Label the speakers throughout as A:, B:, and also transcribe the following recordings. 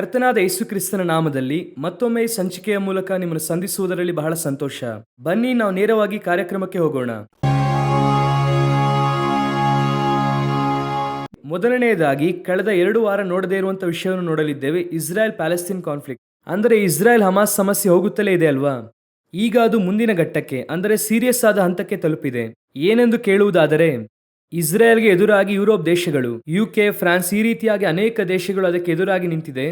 A: ಕರ್ತನಾದ ಯೇಸು ಕ್ರಿಸ್ತನ ನಾಮದಲ್ಲಿ ಮತ್ತೊಮ್ಮೆ ಸಂಚಿಕೆಯ ಮೂಲಕ ನಿಮ್ಮನ್ನು ಸಂಧಿಸುವುದರಲ್ಲಿ ಬಹಳ ಸಂತೋಷ ಬನ್ನಿ ನಾವು ನೇರವಾಗಿ ಕಾರ್ಯಕ್ರಮಕ್ಕೆ ಹೋಗೋಣ ಮೊದಲನೆಯದಾಗಿ ಕಳೆದ ಎರಡು ವಾರ ನೋಡದೇ ಇರುವಂತಹ ವಿಷಯವನ್ನು ನೋಡಲಿದ್ದೇವೆ ಇಸ್ರಾಯೇಲ್ ಪ್ಯಾಲೆಸ್ತೀನ್ ಕಾನ್ಫ್ಲಿಕ್ಟ್ ಅಂದರೆ ಇಸ್ರಾಯೇಲ್ ಹಮಾಸ್ ಸಮಸ್ಯೆ ಹೋಗುತ್ತಲೇ ಇದೆ ಅಲ್ವಾ ಈಗ ಅದು ಮುಂದಿನ ಘಟ್ಟಕ್ಕೆ ಅಂದರೆ ಸೀರಿಯಸ್ ಆದ ಹಂತಕ್ಕೆ ತಲುಪಿದೆ ಏನೆಂದು ಕೇಳುವುದಾದರೆ ಇಸ್ರೇಲ್ಗೆ ಎದುರಾಗಿ ಯುರೋಪ್ ದೇಶಗಳು ಯುಕೆ ಫ್ರಾನ್ಸ್ ಈ ರೀತಿಯಾಗಿ ಅನೇಕ ದೇಶಗಳು ಅದಕ್ಕೆ ಎದುರಾಗಿ ನಿಂತಿದೆ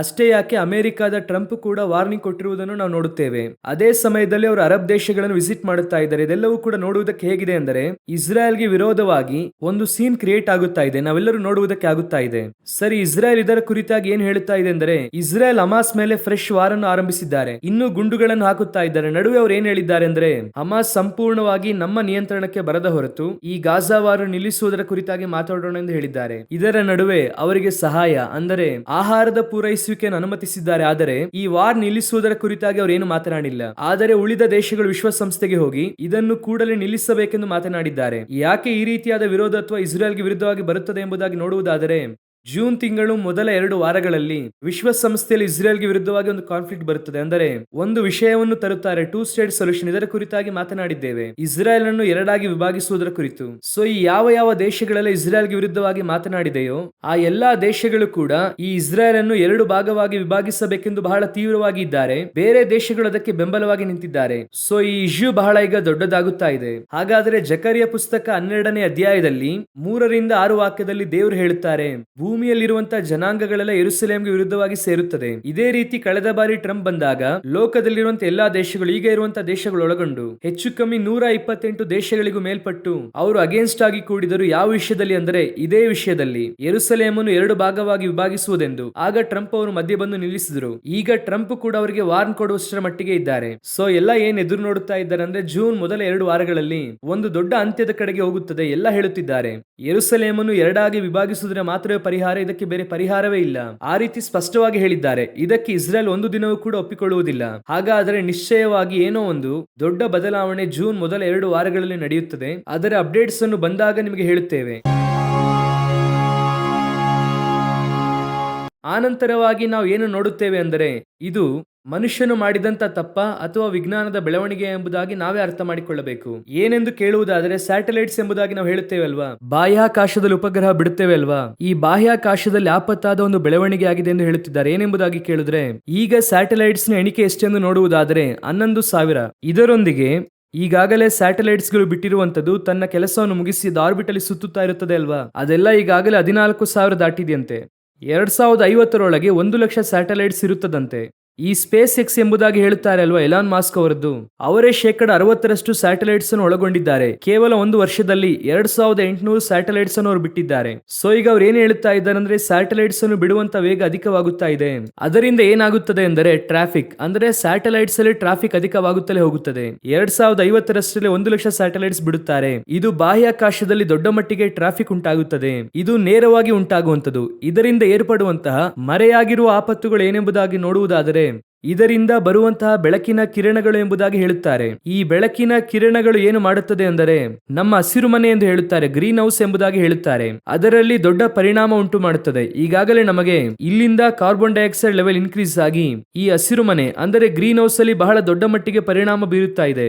A: ಅಷ್ಟೇ ಯಾಕೆ ಅಮೆರಿಕದ ಟ್ರಂಪ್ ಕೂಡ ವಾರ್ನಿಂಗ್ ಕೊಟ್ಟಿರುವುದನ್ನು ನಾವು ನೋಡುತ್ತೇವೆ ಅದೇ ಸಮಯದಲ್ಲಿ ಅವರು ಅರಬ್ ದೇಶಗಳನ್ನು ವಿಸಿಟ್ ಮಾಡುತ್ತಾ ಇದ್ದಾರೆ ಇದೆಲ್ಲವೂ ಕೂಡ ನೋಡುವುದಕ್ಕೆ ಹೇಗಿದೆ ಅಂದರೆ ಇಸ್ರಾಯೇಲ್ಗೆ ವಿರೋಧವಾಗಿ ಒಂದು ಸೀನ್ ಕ್ರಿಯೇಟ್ ಆಗುತ್ತಾ ಇದೆ ನಾವೆಲ್ಲರೂ ನೋಡುವುದಕ್ಕೆ ಆಗುತ್ತಾ ಇದೆ ಸರಿ ಇಸ್ರಾಯೇಲ್ ಇದರ ಕುರಿತಾಗಿ ಏನ್ ಹೇಳುತ್ತಾ ಇದೆ ಅಂದರೆ ಇಸ್ರಾಯೇಲ್ ಹಮಾಸ್ ಮೇಲೆ ಫ್ರೆಶ್ ವಾರ್ ಅನ್ನು ಆರಂಭಿಸಿದ್ದಾರೆ ಇನ್ನು ಗುಂಡುಗಳನ್ನು ಹಾಕುತ್ತಾ ಇದ್ದಾರೆ ನಡುವೆ ಅವರು ಏನ್ ಹೇಳಿದ್ದಾರೆ ಅಂದ್ರೆ ಹಮಾಸ್ ಸಂಪೂರ್ಣವಾಗಿ ನಮ್ಮ ನಿಯಂತ್ರಣಕ್ಕೆ ಬರದ ಹೊರತು ಈ ಗಾಜಾವಾರು ನಿಲ್ಲಿಸುವುದರ ಕುರಿತಾಗಿ ಮಾತಾಡೋಣ ಎಂದು ಹೇಳಿದ್ದಾರೆ ಇದರ ನಡುವೆ ಅವರಿಗೆ ಸಹಾಯ ಅಂದರೆ ಆಹಾರದ ಪೂರೈಸ ಸ್ವೀಕರಿಸುವಿಕೆಯನ್ನು ಅನುಮತಿಸಿದ್ದಾರೆ ಆದರೆ ಈ ವಾರ್ ನಿಲ್ಲಿಸುವುದರ ಕುರಿತಾಗಿ ಏನು ಮಾತನಾಡಿಲ್ಲ ಆದರೆ ಉಳಿದ ದೇಶಗಳು ವಿಶ್ವಸಂಸ್ಥೆಗೆ ಹೋಗಿ ಇದನ್ನು ಕೂಡಲೇ ನಿಲ್ಲಿಸಬೇಕೆಂದು ಮಾತನಾಡಿದ್ದಾರೆ ಯಾಕೆ ಈ ರೀತಿಯಾದ ವಿರೋಧ ಅಥವಾ ಇಸ್ರೇಲ್ಗೆ ವಿರುದ್ಧವಾಗಿ ಬರುತ್ತದೆ ಎಂಬುದಾಗಿ ನೋಡುವುದಾದರೆ ಜೂನ್ ತಿಂಗಳು ಮೊದಲ ಎರಡು ವಾರಗಳಲ್ಲಿ ವಿಶ್ವಸಂಸ್ಥೆಯಲ್ಲಿ ಇಸ್ರೇಲ್ಗೆ ವಿರುದ್ಧವಾಗಿ ಒಂದು ಕಾನ್ಫ್ಲಿಕ್ಟ್ ಬರುತ್ತದೆ ಅಂದರೆ ಒಂದು ವಿಷಯವನ್ನು ತರುತ್ತಾರೆ ಟೂ ಸ್ಟೇಟ್ ಸೊಲ್ಯೂಷನ್ ಇದರ ಕುರಿತಾಗಿ ಮಾತನಾಡಿದ್ದೇವೆ ಇಸ್ರೇಲ್ ಅನ್ನು ಎರಡಾಗಿ ವಿಭಾಗಿಸುವುದರ ಕುರಿತು ಸೊ ಈ ಯಾವ ಯಾವ ದೇಶಗಳೆಲ್ಲ ಇಸ್ರೇಲ್ಗೆ ವಿರುದ್ಧವಾಗಿ ಮಾತನಾಡಿದೆಯೋ ಆ ಎಲ್ಲಾ ದೇಶಗಳು ಕೂಡ ಈ ಇಸ್ರಾಯೇಲ್ ಅನ್ನು ಎರಡು ಭಾಗವಾಗಿ ವಿಭಾಗಿಸಬೇಕೆಂದು ಬಹಳ ತೀವ್ರವಾಗಿ ಇದ್ದಾರೆ ಬೇರೆ ದೇಶಗಳು ಅದಕ್ಕೆ ಬೆಂಬಲವಾಗಿ ನಿಂತಿದ್ದಾರೆ ಸೊ ಈ ಇಶ್ಯೂ ಬಹಳ ಈಗ ದೊಡ್ಡದಾಗುತ್ತಾ ಇದೆ ಹಾಗಾದರೆ ಜಕರಿಯ ಪುಸ್ತಕ ಹನ್ನೆರಡನೇ ಅಧ್ಯಾಯದಲ್ಲಿ ಮೂರರಿಂದ ಆರು ವಾಕ್ಯದಲ್ಲಿ ದೇವರು ಹೇಳುತ್ತಾರೆ ಭೂಮಿಯಲ್ಲಿರುವಂತಹ ಜನಾಂಗಗಳೆಲ್ಲ ಎರುಸಲೇಮ್ಗೆ ವಿರುದ್ಧವಾಗಿ ಸೇರುತ್ತದೆ ಇದೇ ರೀತಿ ಕಳೆದ ಬಾರಿ ಟ್ರಂಪ್ ಬಂದಾಗ ಲೋಕದಲ್ಲಿರುವಂತಹ ಎಲ್ಲಾ ದೇಶಗಳು ಈಗ ಇರುವಂತಹ ದೇಶಗಳು ಒಳಗೊಂಡು ಹೆಚ್ಚು ಕಮ್ಮಿ ನೂರ ಇಪ್ಪತ್ತೆಂಟು ದೇಶಗಳಿಗೂ ಮೇಲ್ಪಟ್ಟು ಅವರು ಅಗೇನ್ಸ್ಟ್ ಆಗಿ ಕೂಡಿದರು ಯಾವ ವಿಷಯದಲ್ಲಿ ಅಂದರೆ ಇದೇ ವಿಷಯದಲ್ಲಿ ಅನ್ನು ಎರಡು ಭಾಗವಾಗಿ ವಿಭಾಗಿಸುವುದೆಂದು ಆಗ ಟ್ರಂಪ್ ಅವರು ಮಧ್ಯೆ ಬಂದು ನಿಲ್ಲಿಸಿದರು ಈಗ ಟ್ರಂಪ್ ಕೂಡ ಅವರಿಗೆ ವಾರ್ನ್ ಕೊಡುವಷ್ಟರ ಮಟ್ಟಿಗೆ ಇದ್ದಾರೆ ಸೊ ಎಲ್ಲ ಏನ್ ಎದುರು ನೋಡುತ್ತಾ ಇದ್ದಾರೆ ಅಂದ್ರೆ ಜೂನ್ ಮೊದಲ ಎರಡು ವಾರಗಳಲ್ಲಿ ಒಂದು ದೊಡ್ಡ ಅಂತ್ಯದ ಕಡೆಗೆ ಹೋಗುತ್ತದೆ ಎಲ್ಲ ಹೇಳುತ್ತಿದ್ದಾರೆ ಅನ್ನು ಎರಡಾಗಿ ವಿಭಾಗಿಸುವುದರ ಮಾತ್ರವೇ ಪರಿಹಾರ ಪರಿಹಾರ ಇದಕ್ಕೆ ಬೇರೆ ಪರಿಹಾರವೇ ಇಲ್ಲ ಆ ರೀತಿ ಸ್ಪಷ್ಟವಾಗಿ ಹೇಳಿದ್ದಾರೆ ಇದಕ್ಕೆ ಇಸ್ರೇಲ್ ಒಂದು ದಿನವೂ ಕೂಡ ಒಪ್ಪಿಕೊಳ್ಳುವುದಿಲ್ಲ ಹಾಗಾದರೆ ನಿಶ್ಚಯವಾಗಿ ಏನೋ ಒಂದು ದೊಡ್ಡ ಬದಲಾವಣೆ ಜೂನ್ ಮೊದಲ ಎರಡು ವಾರಗಳಲ್ಲಿ ನಡೆಯುತ್ತದೆ ಅದರ ಅಪ್ಡೇಟ್ಸ್ ಅನ್ನು ಬಂದಾಗ ನಿಮಗೆ ಹೇಳುತ್ತೇವೆ ಆನಂತರವಾಗಿ ನಾವು ಏನು ನೋಡುತ್ತೇವೆ ಅಂದರೆ ಇದು ಮನುಷ್ಯನು ಮಾಡಿದಂತ ತಪ್ಪ ಅಥವಾ ವಿಜ್ಞಾನದ ಬೆಳವಣಿಗೆ ಎಂಬುದಾಗಿ ನಾವೇ ಅರ್ಥ ಮಾಡಿಕೊಳ್ಳಬೇಕು ಏನೆಂದು ಕೇಳುವುದಾದರೆ ಸ್ಯಾಟಲೈಟ್ಸ್ ಎಂಬುದಾಗಿ ನಾವು ಹೇಳುತ್ತೇವೆ ಅಲ್ವಾ ಬಾಹ್ಯಾಕಾಶದಲ್ಲಿ ಉಪಗ್ರಹ ಬಿಡುತ್ತೇವೆ ಅಲ್ವಾ ಈ ಬಾಹ್ಯಾಕಾಶದಲ್ಲಿ ಆಪತ್ತಾದ ಒಂದು ಬೆಳವಣಿಗೆ ಆಗಿದೆ ಎಂದು ಹೇಳುತ್ತಿದ್ದಾರೆ ಏನೆಂಬುದಾಗಿ ಕೇಳಿದ್ರೆ ಈಗ ಸ್ಯಾಟಲೈಟ್ಸ್ ನ ಎಣಿಕೆ ಎಷ್ಟೆಂದು ನೋಡುವುದಾದರೆ ಹನ್ನೊಂದು ಸಾವಿರ ಇದರೊಂದಿಗೆ ಈಗಾಗಲೇ ಗಳು ಬಿಟ್ಟಿರುವಂತದ್ದು ತನ್ನ ಕೆಲಸವನ್ನು ಮುಗಿಸಿ ದಾರ್ಬಿಟಲ್ಲಿ ಸುತ್ತುತ್ತಾ ಇರುತ್ತದೆ ಅಲ್ವಾ ಅದೆಲ್ಲ ಈಗಾಗಲೇ ಹದಿನಾಲ್ಕು ಸಾವಿರ ದಾಟಿದೆಯಂತೆ ಎರಡ್ ಸಾವಿರದ ಐವತ್ತರೊಳಗೆ ಒಂದು ಲಕ್ಷ ಸ್ಯಾಟಲೈಟ್ಸ್ ಇರುತ್ತದಂತೆ ಈ ಸ್ಪೇಸ್ ಎಕ್ಸ್ ಎಂಬುದಾಗಿ ಹೇಳುತ್ತಾರೆ ಅಲ್ವಾ ಎಲಾನ್ ಮಾಸ್ಕ್ ಅವರದ್ದು ಅವರೇ ಶೇಕಡ ಅರವತ್ತರಷ್ಟು ಸ್ಯಾಟಲೈಟ್ಸ್ ಅನ್ನು ಒಳಗೊಂಡಿದ್ದಾರೆ ಕೇವಲ ಒಂದು ವರ್ಷದಲ್ಲಿ ಎರಡ್ ಸಾವಿರದ ಎಂಟುನೂರು ಸ್ಯಾಟಲೈಟ್ಸ್ ಅನ್ನು ಅವರು ಬಿಟ್ಟಿದ್ದಾರೆ ಸೊ ಈಗ ಅವ್ರು ಏನ್ ಹೇಳ್ತಾ ಇದ್ದಾರೆ ಅಂದ್ರೆ ಸ್ಯಾಟಲೈಟ್ಸ್ ಅನ್ನು ಬಿಡುವಂತ ವೇಗ ಅಧಿಕವಾಗುತ್ತಾ ಇದೆ ಅದರಿಂದ ಏನಾಗುತ್ತದೆ ಎಂದರೆ ಟ್ರಾಫಿಕ್ ಅಂದ್ರೆ ಸ್ಯಾಟಲೈಟ್ಸ್ ಅಲ್ಲಿ ಟ್ರಾಫಿಕ್ ಅಧಿಕವಾಗುತ್ತಲೇ ಹೋಗುತ್ತದೆ ಎರಡ್ ಸಾವಿರದ ಐವತ್ತರಷ್ಟರಲ್ಲಿ ಒಂದು ಲಕ್ಷ ಸ್ಯಾಟಲೈಟ್ಸ್ ಬಿಡುತ್ತಾರೆ ಇದು ಬಾಹ್ಯಾಕಾಶದಲ್ಲಿ ದೊಡ್ಡ ಮಟ್ಟಿಗೆ ಟ್ರಾಫಿಕ್ ಉಂಟಾಗುತ್ತದೆ ಇದು ನೇರವಾಗಿ ಉಂಟಾಗುವಂತದ್ದು ಇದರಿಂದ ಏರ್ಪಡುವಂತಹ ಮರೆಯಾಗಿರುವ ಆಪತ್ತುಗಳು ಏನೆಂಬುದಾಗಿ ನೋಡುವುದಾದರೆ ಇದರಿಂದ ಬರುವಂತಹ ಬೆಳಕಿನ ಕಿರಣಗಳು ಎಂಬುದಾಗಿ ಹೇಳುತ್ತಾರೆ ಈ ಬೆಳಕಿನ ಕಿರಣಗಳು ಏನು ಮಾಡುತ್ತದೆ ಅಂದರೆ ನಮ್ಮ ಹಸಿರು ಮನೆ ಎಂದು ಹೇಳುತ್ತಾರೆ ಗ್ರೀನ್ ಹೌಸ್ ಎಂಬುದಾಗಿ ಹೇಳುತ್ತಾರೆ ಅದರಲ್ಲಿ ದೊಡ್ಡ ಪರಿಣಾಮ ಉಂಟು ಮಾಡುತ್ತದೆ ಈಗಾಗಲೇ ನಮಗೆ ಇಲ್ಲಿಂದ ಕಾರ್ಬನ್ ಡೈಆಕ್ಸೈಡ್ ಲೆವೆಲ್ ಇನ್ಕ್ರೀಸ್ ಆಗಿ ಈ ಹಸಿರು ಮನೆ ಅಂದರೆ ಗ್ರೀನ್ ಹೌಸ್ ಅಲ್ಲಿ ಬಹಳ ದೊಡ್ಡ ಮಟ್ಟಿಗೆ ಪರಿಣಾಮ ಬೀರುತ್ತಾ ಇದೆ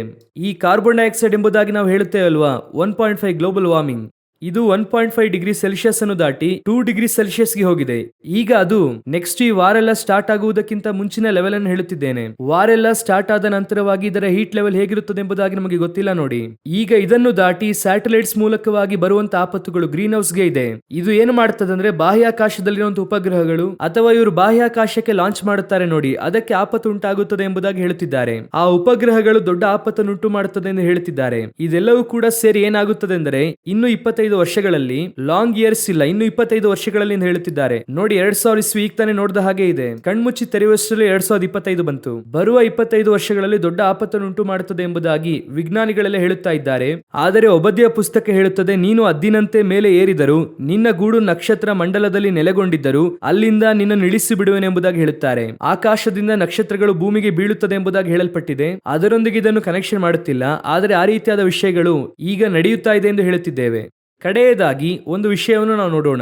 A: ಈ ಕಾರ್ಬನ್ ಡೈಆಕ್ಸೈಡ್ ಎಂಬುದಾಗಿ ನಾವು ಹೇಳುತ್ತೇವಲ್ವಾ one point five global warming ಇದು one point five degree Celsius ಅನ್ನು ದಾಟಿ ಟೂ ಡಿಗ್ರಿ ಸೆಲ್ಸಿಯಸ್ಗೆ ಹೋಗಿದೆ ಈಗ ಅದು ನೆಕ್ಸ್ಟ್ ಈ ವಾರೆಲ್ಲ ಸ್ಟಾರ್ಟ್ ಆಗುವುದಕ್ಕಿಂತ ಮುಂಚಿನ ಲೆವೆಲ್ ಅನ್ನು ಹೇಳುತ್ತಿದ್ದೇನೆ ವಾರೆಲ್ಲ ಸ್ಟಾರ್ಟ್ ಆದ ನಂತರವಾಗಿ ಇದರ ಹೀಟ್ ಲೆವೆಲ್ ಹೇಗಿರುತ್ತದೆ ಎಂಬುದಾಗಿ ನಮಗೆ ಗೊತ್ತಿಲ್ಲ ನೋಡಿ ಈಗ ಇದನ್ನು ದಾಟಿ ಸ್ಯಾಟಲೈಟ್ಸ್ ಮೂಲಕವಾಗಿ ಬರುವಂತಹ ಆಪತ್ತುಗಳು ಗ್ರೀನ್ ಹೌಸ್ ಗೆ ಇದೆ ಇದು ಏನು ಮಾಡುತ್ತದೆ ಅಂದ್ರೆ ಬಾಹ್ಯಾಕಾಶದಲ್ಲಿರುವಂತಹ ಉಪಗ್ರಹಗಳು ಅಥವಾ ಇವರು ಬಾಹ್ಯಾಕಾಶಕ್ಕೆ ಲಾಂಚ್ ಮಾಡುತ್ತಾರೆ ನೋಡಿ ಅದಕ್ಕೆ ಆಪತ್ತು ಉಂಟಾಗುತ್ತದೆ ಎಂಬುದಾಗಿ ಹೇಳುತ್ತಿದ್ದಾರೆ ಆ ಉಪಗ್ರಹಗಳು ದೊಡ್ಡ ಆಪತ್ತನ್ನು ಉಂಟು ಮಾಡುತ್ತದೆ ಎಂದು ಹೇಳುತ್ತಿದ್ದಾರೆ ಇದೆಲ್ಲವೂ ಕೂಡ ಸೇರಿ ಏನಾಗುತ್ತದೆ ಅಂದರೆ ಇನ್ನು ಇಪ್ಪತ್ತೈದು ಇಪ್ಪತ್ತೈದು ವರ್ಷಗಳಲ್ಲಿ ಲಾಂಗ್ ಇಯರ್ಸ್ ಇಲ್ಲ ಇನ್ನು ಇಪ್ಪತ್ತೈದು ವರ್ಷಗಳಲ್ಲಿ ಹೇಳುತ್ತಿದ್ದಾರೆ ನೋಡಿ ಎರಡ್ ಸಾವಿರ ಇಸ್ವಿ ಈಗ ತಾನೇ ನೋಡಿದ ಹಾಗೆ ಇದೆ ಕಣ್ಮುಚ್ಚಿ ತೆರೆಯುವಷ್ಟರಲ್ಲಿ ಎರಡ್ ಸಾವಿರದ ಇಪ್ಪತ್ತೈದು ಬಂತು ಬರುವ ಇಪ್ಪತ್ತೈದು ವರ್ಷಗಳಲ್ಲಿ ದೊಡ್ಡ ಆಪತ್ತನ್ನು ಉಂಟು ಮಾಡುತ್ತದೆ ಎಂಬುದಾಗಿ ವಿಜ್ಞಾನಿಗಳೆಲ್ಲ ಹೇಳುತ್ತಾ ಇದ್ದಾರೆ ಆದರೆ ಒಬದ್ಯ ಪುಸ್ತಕ ಹೇಳುತ್ತದೆ ನೀನು ಅದ್ದಿನಂತೆ ಮೇಲೆ ಏರಿದರು ನಿನ್ನ ಗೂಡು ನಕ್ಷತ್ರ ಮಂಡಲದಲ್ಲಿ ನೆಲೆಗೊಂಡಿದ್ದರು ಅಲ್ಲಿಂದ ನಿನ್ನನ್ನು ಇಳಿಸಿ ಎಂಬುದಾಗಿ ಹೇಳುತ್ತಾರೆ ಆಕಾಶದಿಂದ ನಕ್ಷತ್ರಗಳು ಭೂಮಿಗೆ ಬೀಳುತ್ತದೆ ಎಂಬುದಾಗಿ ಹೇಳಲ್ಪಟ್ಟಿದೆ ಅದರೊಂದಿಗೆ ಇದನ್ನು ಕನೆಕ್ಷನ್ ಮಾಡುತ್ತಿಲ್ಲ ಆದರೆ ಆ ರೀತಿಯಾದ ವಿಷಯಗಳು ಈಗ ನಡೆಯುತ್ತಾ ಇದೆ ಎಂದು ಹೇಳುತ್ತಿದ್ದೇವೆ ಕಡೆಯದಾಗಿ ಒಂದು ವಿಷಯವನ್ನು ನಾವು ನೋಡೋಣ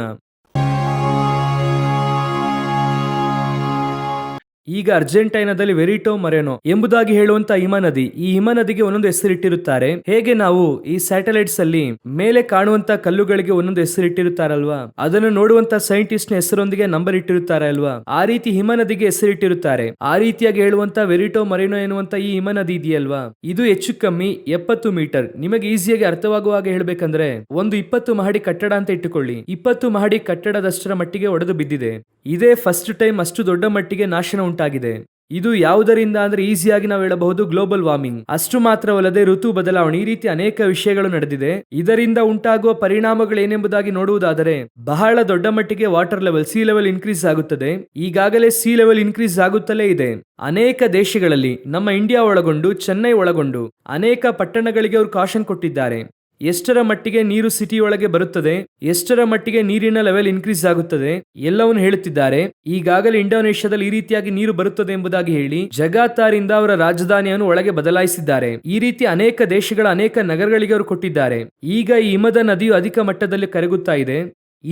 A: ಈಗ ಅರ್ಜೆಂಟೈನಾದಲ್ಲಿ ವೆರಿಟೋ ಮರೆನೋ ಎಂಬುದಾಗಿ ಹೇಳುವಂತ ಹಿಮನದಿ ಈ ಹಿಮನದಿಗೆ ಒಂದೊಂದು ಹೆಸರಿಟ್ಟಿರುತ್ತಾರೆ ಹೇಗೆ ನಾವು ಈ ಸ್ಯಾಟಲೈಟ್ಸ್ ಅಲ್ಲಿ ಮೇಲೆ ಕಾಣುವಂತ ಕಲ್ಲುಗಳಿಗೆ ಒಂದೊಂದು ಹೆಸರಿಟ್ಟಿರುತ್ತಾರಲ್ವಾ ಅದನ್ನು ನೋಡುವಂತ ಸೈಂಟಿಸ್ಟ್ ನ ಹೆಸರೊಂದಿಗೆ ನಂಬರ್ ಇಟ್ಟಿರುತ್ತಾರೆ ಅಲ್ವಾ ಆ ರೀತಿ ಹಿಮನದಿಗೆ ಹೆಸರಿಟ್ಟಿರುತ್ತಾರೆ ಆ ರೀತಿಯಾಗಿ ಹೇಳುವಂತ ವೆರಿಟೋ ಮರೆನೋ ಎನ್ನುವಂತ ಈ ಹಿಮನದಿ ಇದೆಯಲ್ವಾ ಇದು ಹೆಚ್ಚು ಕಮ್ಮಿ ಎಪ್ಪತ್ತು ಮೀಟರ್ ನಿಮಗೆ ಈಸಿಯಾಗಿ ಅರ್ಥವಾಗುವ ಹಾಗೆ ಹೇಳಬೇಕಂದ್ರೆ ಒಂದು ಇಪ್ಪತ್ತು ಮಹಡಿ ಕಟ್ಟಡ ಅಂತ ಇಟ್ಟುಕೊಳ್ಳಿ ಇಪ್ಪತ್ತು ಮಹಡಿ ಕಟ್ಟಡದಷ್ಟರ ಮಟ್ಟಿಗೆ ಒಡೆದು ಬಿದ್ದಿದೆ ಇದೇ ಫಸ್ಟ್ ಟೈಮ್ ಅಷ್ಟು ದೊಡ್ಡ ಮಟ್ಟಿಗೆ ನಾಶನ ಉಂಟು ಉಂಟಾಗಿದೆ ಇದು ಯಾವುದರಿಂದ ಅಂದ್ರೆ ಈಸಿಯಾಗಿ ನಾವು ಹೇಳಬಹುದು ಗ್ಲೋಬಲ್ ವಾರ್ಮಿಂಗ್ ಅಷ್ಟು ಮಾತ್ರವಲ್ಲದೆ ಋತು ಬದಲಾವಣೆ ಈ ರೀತಿ ಅನೇಕ ವಿಷಯಗಳು ನಡೆದಿದೆ ಇದರಿಂದ ಉಂಟಾಗುವ ಪರಿಣಾಮಗಳೇನೆಂಬುದಾಗಿ ನೋಡುವುದಾದರೆ ಬಹಳ ದೊಡ್ಡ ಮಟ್ಟಿಗೆ water level sea level increase ಆಗುತ್ತದೆ ಈಗಾಗಲೇ ಸಿ ಲೆವೆಲ್ ಇನ್ಕ್ರೀಸ್ ಆಗುತ್ತಲೇ ಇದೆ ಅನೇಕ ದೇಶಗಳಲ್ಲಿ ನಮ್ಮ ಇಂಡಿಯಾ ಒಳಗೊಂಡು ಚೆನ್ನೈ ಒಳಗೊಂಡು ಅನೇಕ ಪಟ್ಟಣಗಳಿಗೆ ಅವರು ಕಾಶನ್ ಕೊಟ್ಟಿದ್ದಾರೆ ಎಷ್ಟರ ಮಟ್ಟಿಗೆ ನೀರು ಸಿಟಿಯೊಳಗೆ ಬರುತ್ತದೆ ಎಷ್ಟರ ಮಟ್ಟಿಗೆ ನೀರಿನ ಲೆವೆಲ್ ಇನ್ಕ್ರೀಸ್ ಆಗುತ್ತದೆ ಎಲ್ಲವನ್ನು ಹೇಳುತ್ತಿದ್ದಾರೆ ಈಗಾಗಲೇ ಇಂಡೋನೇಷ್ಯಾದಲ್ಲಿ ಈ ರೀತಿಯಾಗಿ ನೀರು ಬರುತ್ತದೆ ಎಂಬುದಾಗಿ ಹೇಳಿ ಜಗಾತಾರಿಂದ ಅವರ ರಾಜಧಾನಿಯನ್ನು ಒಳಗೆ ಬದಲಾಯಿಸಿದ್ದಾರೆ ಈ ರೀತಿ ಅನೇಕ ದೇಶಗಳ ಅನೇಕ ನಗರಗಳಿಗೆ ಅವರು ಕೊಟ್ಟಿದ್ದಾರೆ ಈಗ ಈ ಹಿಮದ ನದಿಯು ಅಧಿಕ ಮಟ್ಟದಲ್ಲಿ ಕರಗುತ್ತಾ ಇದೆ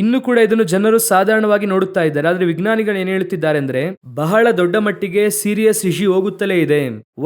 A: ಇನ್ನು ಕೂಡ ಇದನ್ನು ಜನರು ಸಾಧಾರಣವಾಗಿ ನೋಡುತ್ತಾ ಇದ್ದಾರೆ ಆದರೆ ವಿಜ್ಞಾನಿಗಳು ಏನು ಹೇಳುತ್ತಿದ್ದಾರೆ ಅಂದ್ರೆ ಬಹಳ ದೊಡ್ಡ ಮಟ್ಟಿಗೆ ಸೀರಿಯಸ್ ಇಶ್ಯೂ ಹೋಗುತ್ತಲೇ ಇದೆ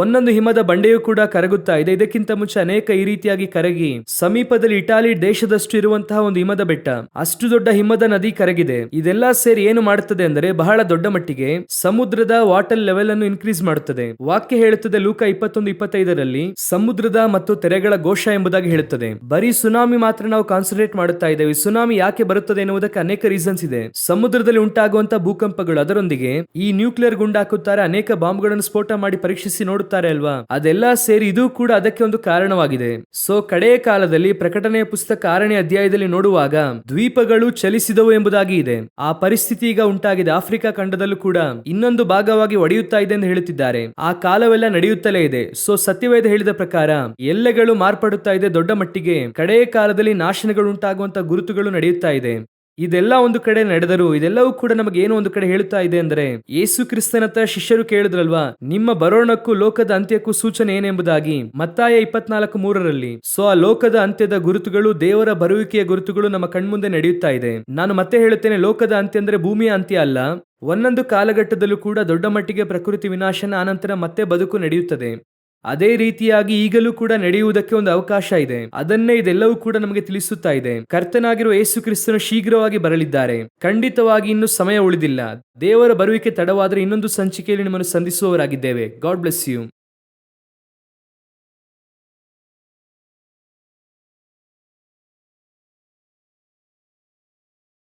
A: ಒಂದೊಂದು ಹಿಮದ ಬಂಡೆಯು ಕೂಡ ಕರಗುತ್ತಾ ಇದೆ ಇದಕ್ಕಿಂತ ಮುಂಚೆ ಅನೇಕ ಈ ರೀತಿಯಾಗಿ ಕರಗಿ ಸಮೀಪದಲ್ಲಿ ಇಟಾಲಿ ದೇಶದಷ್ಟು ಇರುವಂತಹ ಒಂದು ಹಿಮದ ಬೆಟ್ಟ ಅಷ್ಟು ದೊಡ್ಡ ಹಿಮದ ನದಿ ಕರಗಿದೆ ಇದೆಲ್ಲ ಸೇರಿ ಏನು ಮಾಡುತ್ತದೆ ಅಂದರೆ ಬಹಳ ದೊಡ್ಡ ಮಟ್ಟಿಗೆ ಸಮುದ್ರದ ವಾಟರ್ ಲೆವೆಲ್ ಅನ್ನು ಇನ್ಕ್ರೀಸ್ ಮಾಡುತ್ತದೆ ವಾಕ್ಯ ಹೇಳುತ್ತದೆ ಲೂಕ ಇಪ್ಪತ್ತೊಂದು ಇಪ್ಪತ್ತೈದರಲ್ಲಿ ಸಮುದ್ರದ ಮತ್ತು ತೆರೆಗಳ ಘೋಷ ಎಂಬುದಾಗಿ ಹೇಳುತ್ತದೆ ಬರೀ ಸುನಾಮಿ ಮಾತ್ರ ನಾವು ಕಾನ್ಸಂಟ್ರೇಟ್ ಮಾಡುತ್ತಾ ಇದ್ದೇವೆ ಸುನಾಮಿ ಯಾಕೆ ಬರುತ್ತದೆ ಎನ್ನುವುದಕ್ಕೆ ಅನೇಕ ರೀಸನ್ಸ್ ಇದೆ ಸಮುದ್ರದಲ್ಲಿ ಉಂಟಾಗುವಂತಹ ಭೂಕಂಪಗಳು ಅದರೊಂದಿಗೆ ಈ ನ್ಯೂಕ್ಲಿಯರ್ ಗುಂಡಾಕುತ್ತಾರೆ ಅನೇಕ ಬಾಂಬ್ಗಳನ್ನು ಸ್ಫೋಟ ಮಾಡಿ ಪರೀಕ್ಷಿಸಿ ನೋಡುತ್ತಾರೆ ಕೊಡ್ತಾರೆ ಅಲ್ವಾ ಅದೆಲ್ಲ ಸೇರಿ ಇದು ಕೂಡ ಅದಕ್ಕೆ ಒಂದು ಕಾರಣವಾಗಿದೆ ಸೊ ಕಡೆಯ ಕಾಲದಲ್ಲಿ ಪ್ರಕಟಣೆಯ ಪುಸ್ತಕ ಆರನೇ ಅಧ್ಯಾಯದಲ್ಲಿ ನೋಡುವಾಗ ದ್ವೀಪಗಳು ಚಲಿಸಿದವು ಎಂಬುದಾಗಿ ಇದೆ ಆ ಪರಿಸ್ಥಿತಿ ಈಗ ಉಂಟಾಗಿದೆ ಆಫ್ರಿಕಾ ಖಂಡದಲ್ಲೂ ಕೂಡ ಇನ್ನೊಂದು ಭಾಗವಾಗಿ ಒಡೆಯುತ್ತಾ ಇದೆ ಎಂದು ಹೇಳುತ್ತಿದ್ದಾರೆ ಆ ಕಾಲವೆಲ್ಲ ನಡೆಯುತ್ತಲೇ ಇದೆ ಸೊ ಸತ್ಯವೇದ ಹೇಳಿದ ಪ್ರಕಾರ ಎಲ್ಲೆಗಳು ಮಾರ್ಪಡುತ್ತಾ ಇದೆ ದೊಡ್ಡ ಮಟ್ಟಿಗೆ ಕಡೆಯ ಕಾಲದಲ್ಲಿ ನಾಶನಗಳು ಉಂಟಾಗುವಂತಹ ಗುರುತುಗಳು ನಡೆಯುತ್ತಾ ಇದೆ ಇದೆಲ್ಲ ಒಂದು ಕಡೆ ನಡೆದರು ಇದೆಲ್ಲವೂ ಕೂಡ ನಮಗೆ ಏನು ಒಂದು ಕಡೆ ಹೇಳುತ್ತಾ ಇದೆ ಅಂದರೆ ಯೇಸು ಕ್ರಿಸ್ತನತ್ತ ಶಿಷ್ಯರು ಕೇಳಿದ್ರಲ್ವಾ ನಿಮ್ಮ ಬರೋಣಕ್ಕೂ ಲೋಕದ ಅಂತ್ಯಕ್ಕೂ ಸೂಚನೆ ಏನೆಂಬುದಾಗಿ ಮತ್ತಾಯ ಇಪ್ಪತ್ನಾಲ್ಕು ಮೂರರಲ್ಲಿ ಸೊ ಆ ಲೋಕದ ಅಂತ್ಯದ ಗುರುತುಗಳು ದೇವರ ಬರುವಿಕೆಯ ಗುರುತುಗಳು ನಮ್ಮ ಕಣ್ಮುಂದೆ ನಡೆಯುತ್ತಾ ಇದೆ ನಾನು ಮತ್ತೆ ಹೇಳುತ್ತೇನೆ ಲೋಕದ ಅಂತ್ಯ ಅಂದ್ರೆ ಭೂಮಿಯ ಅಂತ್ಯ ಅಲ್ಲ ಒಂದೊಂದು ಕಾಲಘಟ್ಟದಲ್ಲೂ ಕೂಡ ದೊಡ್ಡ ಮಟ್ಟಿಗೆ ಪ್ರಕೃತಿ ವಿನಾಶನ ಆನಂತರ ಮತ್ತೆ ಬದುಕು ನಡೆಯುತ್ತದೆ ಅದೇ ರೀತಿಯಾಗಿ ಈಗಲೂ ಕೂಡ ನಡೆಯುವುದಕ್ಕೆ ಒಂದು ಅವಕಾಶ ಇದೆ ಅದನ್ನೇ ಇದೆಲ್ಲವೂ ಕೂಡ ನಮಗೆ ತಿಳಿಸುತ್ತಾ ಇದೆ ಕರ್ತನಾಗಿರುವ ಯೇಸು ಕ್ರಿಸ್ತನು ಶೀಘ್ರವಾಗಿ ಬರಲಿದ್ದಾರೆ ಖಂಡಿತವಾಗಿ ಇನ್ನೂ ಸಮಯ ಉಳಿದಿಲ್ಲ ದೇವರ ಬರುವಿಕೆ ತಡವಾದರೆ ಇನ್ನೊಂದು ಸಂಚಿಕೆಯಲ್ಲಿ ನಿಮ್ಮನ್ನು ಸಂಧಿಸುವವರಾಗಿದ್ದೇವೆ ಗಾಡ್ ಬ್ಲೆಸ್ ಯು